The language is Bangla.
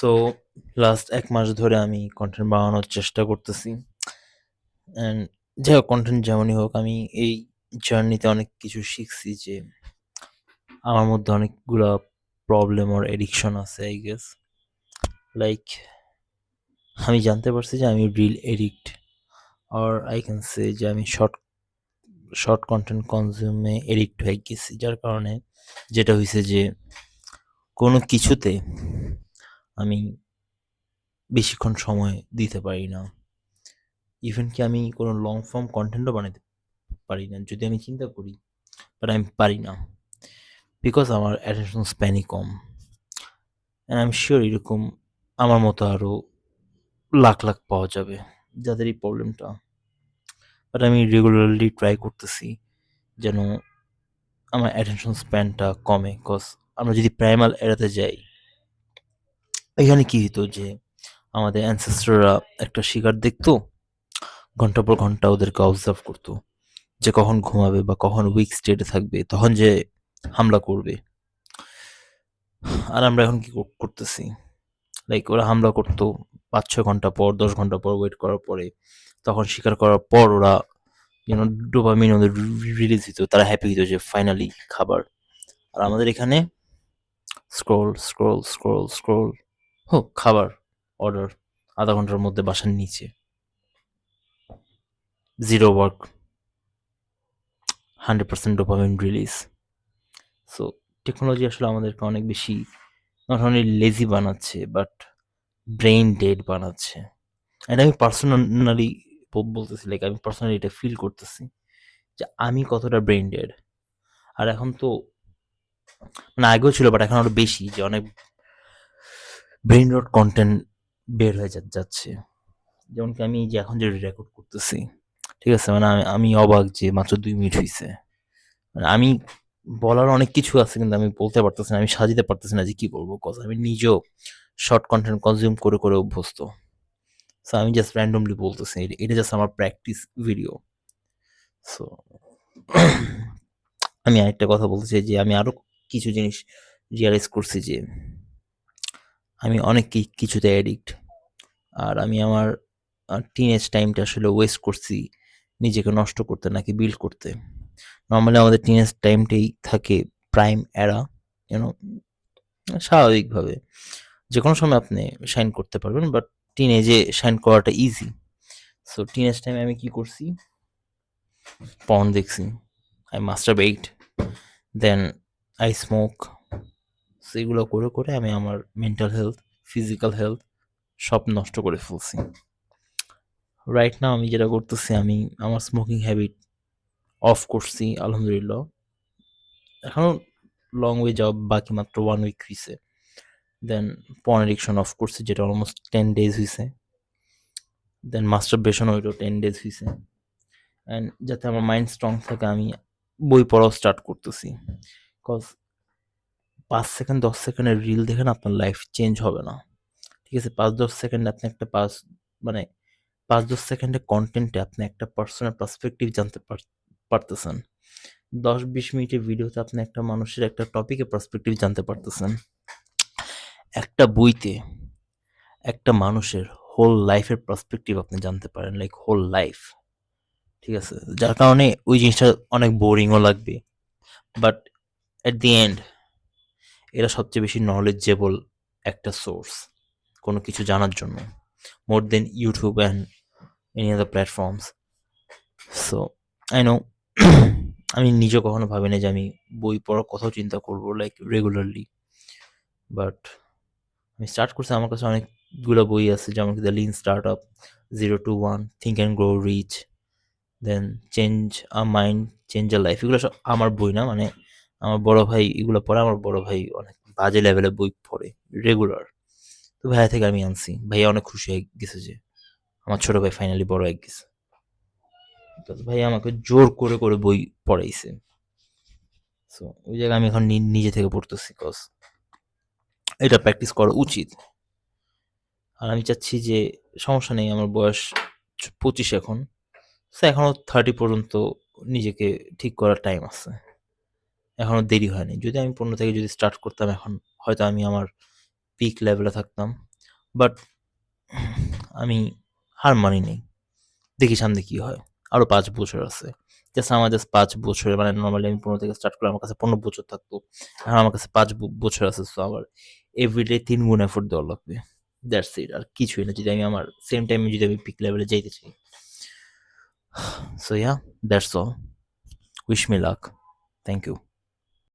সো লাস্ট এক মাস ধরে আমি কন্টেন্ট বানানোর চেষ্টা করতেছি। অ্যান্ড যাই হোক কন্টেন্ট যেমনই হোক, আমি এই জার্নিতে অনেক কিছু শিখছি যে আমার মধ্যে অনেকগুলা প্রবলেম ওর এডিকশন আছে আই গেস লাইক আমি জানতে পারছি যে আমি রিল এডিক্ট আর আই ক্যান সে যে আমি শর্ট শর্ট কন্টেন্ট কনজিউমে এডিক্ট হয়ে গেছি। যার কারণে যেটা হয়েছে যে কোনো কিছুতে আমি বেশিক্ষণ সময় দিতে পারি না। ইভেন কি আমি কোনো লং ফর্ম কন্টেন্টও বানাতে পারি না, যদি আমি চিন্তা করি বাট আমি পারি না। বিকজ আমার অ্যাটেনশন স্প্যানই কম। অ্যান্ড আই এম শিওর এরকম আমার মতো আরও লাখ লাখ পাওয়া যাবে যাদের এই প্রবলেমটা বাট আমি রেগুলারলি ট্রাই করতেছি যেন আমার অ্যাটেনশন স্প্যানটা কমে কজ আমরা যদি প্রাইমাল এড়াতে যাই এখানে কি হতো যে আমাদের অ্যানসেস্টররা একটা শিকার দেখতো ঘণ্টা পর ঘণ্টা ওদেরকে অবজার্ভ করতো যে কখন ঘুমাবে বা কখন উইক স্টেটে থাকবে, তখন যে হামলা করবে। আর আমরা এখন কি করতেছি? লাইক ওরা হামলা করতো পাঁচ ছয় ঘণ্টা পর, দশ ঘণ্টা পর ওয়েট করার পরে, তখন শিকার করার পর ওরা যেন ডোপামিন ওদের রিলিজ দিত, তারা হ্যাপি হতো যে ফাইনালি খাবার। আর আমাদের এখানে স্ক্রোল স্ক্রোল স্ক্রোল স্ক্রোল হো খাবার অর্ডার আধা ঘণ্টার মধ্যে বাসার নিচে। Zero work hundred percent dopamine release so technology আসলে আমাদেরকে অনেক বেশি নট অনলি লেজি বানাচ্ছে বাট ব্রেইন ডেড বানাচ্ছে। এটা আমি পার্সোনালি বলতেছি লাইক আমি পার্সোনালি এটা ফিল করতেছি যে আমি কতটা ব্রেইন ডেড আর এখন তো মানে আগেও ছিল বাট এখন আরও বেশি যে অনেক ব্রেইন রড কন্টেন্ট বের হয়ে যাচ্ছে। যেমন কি আমি যে এখন যে রেকর্ড করতেছি, ঠিক আছে? মানে আমি- অবাক যে মাত্র দুই মিনিট হয়েছে মানে আমি বলার অনেক কিছু আছে, কিন্তু আমি বলতে পারতেছি না, আমি সাজিতে পারতেছি না যে কি বলব কথা আমি নিজেও শর্ট কন্টেন্ট কনজিউম করে করে অভ্যস্ত। সো আমি জাস্ট র্যান্ডমলি বলতেছি, এটা- জাস্ট আমার প্র্যাকটিস ভিডিও সো আমি আরেকটা কথা বলতে চাই যে আমি আরও কিছু জিনিস রিয়ালাইজ করছি যে আমি অনেক কিছুতে অ্যাডিক্ট আর আমি আমার টিনেজ টাইমটা আসলে ওয়েস্ট করছি নিজেকে নষ্ট করতে নাকি বিল্ড করতে। নর্মালি আমাদের টিনেজ টাইমটাই থাকে প্রাইম এরা ইউনো স্বাভাবিকভাবে। যে কোনো সময় আপনি শাইন করতে পারবেন বাট টিনেজে শাইন করাটা ইজি সো টিনেজ টাইমে আমি কি করছি? পর্ন দেখছি। I masturbate then I smoke সেগুলো করে করে আমি আমার মেন্টাল হেলথ ফিজিক্যাল হেলথ সব নষ্ট করে ফেলছি। রাইট নাও আমি যেটা করতেছি, আমি আমার স্মোকিং হ্যাবিট অফ করছি, আলহামদুলিল্লাহ। এখনও লং ওয়ে যাওয়া বাকি মাত্র ওয়ান উইক হয়েছে দেন পন এডিকশন অফ করছি, যেটা অলমোস্ট টেন ডেজ হয়েছে দেন মাস্টার বেশন ওইটাও টেন ডেজ হয়েছে অ্যান্ড যাতে আমার মাইন্ড স্ট্রং থাকে, আমি বই পড়াও স্টার্ট করতেছি। কজ পাঁচ সেকেন্ড, দশ সেকেন্ডের রিল দেখেন আপনার লাইফ চেঞ্জ হবে না। ঠিক আছে? পাঁচ, দশ সেকেন্ডে আপনি একটা পাঁচ মানে পাঁচ, দশ সেকেন্ডের কন্টেন্টে আপনি একটা পার্সোনাল পার্সপেক্টিভ জানতে পার- পারতেছেন। দশ, বিশ মিনিটের ভিডিওতে আপনি একটা মানুষের একটা টপিকে পার্সপেক্টিভ জানতে পারতেছেন। একটা বইতে একটা মানুষের হোল লাইফের পার্সপেক্টিভ আপনি জানতে পারেন লাইক হোল লাইফ ঠিক আছে? যার কারণে ওই জিনিসটা অনেক বোরিংও লাগবে। বাট এট দি এন্ড এরা সবচেয়ে বেশি নলেজেবল একটা সোর্স কোনো কিছু জানার জন্য more than YouTube and any other platforms so I know আমি নিজে কখনো ভাবিনি যে আমি বই পড়ার কথাও চিন্তা করব লাইক রেগুলারলি বাট আমি স্টার্ট করছি, আমার কাছে অনেকগুলো বই আছে যেমন কি the lean startup zero to one think and grow rich then change a mind change a life এগুলো সব আমার বই না মানে আমার বড় ভাই এগুলো পড়ে, আমার বড় ভাই অনেক বাজে লেভেলের বই পড়ে রেগুলার তো ভাইয়া থেকে আমি আনছি। ভাইয়া অনেক খুশি হয়ে গেছে যে আমার ছোট ভাই ফাইনালি বড় হয়ে গেছে। তো ভাই আমাকে জোর করে করে বই পড়াইছে। সো ওই জায়গায় আমি এখন নিজে থেকে পড়তেছি কজ এটা প্র্যাকটিস করা উচিত। আর আমি চাচ্ছি যে সমস্যা নেই, আমার বয়স পঁচিশ এখন। সো এখনও থার্টি পর্যন্ত নিজেকে ঠিক করার টাইম আছে। এখনও দেরি হয়নি। যদি আমি পনেরো থেকে যদি স্টার্ট করতাম এখন, হয়তো আমি আমার পিক লেভেলে থাকতাম। বাট আমি হার মানি নেই দেখি সামনে কি হয়। আরও পাঁচ বছর আছে। জাস্ট আমার জাস্ট পাঁচ বছর মানে নর্মালি আমি পনেরো থেকে স্টার্ট করলে আমার কাছে পনেরো বছর থাকতো। এখন আমার কাছে পাঁচ বছর আছে সো আমার এভরিডে তিন গুণ এফোর্ট দেওয়া লাগবে। দ্যাটস ইট আর কিছুই না। যদি আমি আমার সেম টাইমে যদি আমি পিক লেভেলে যাইতে চাই। So yeah that's all wish me luck thank you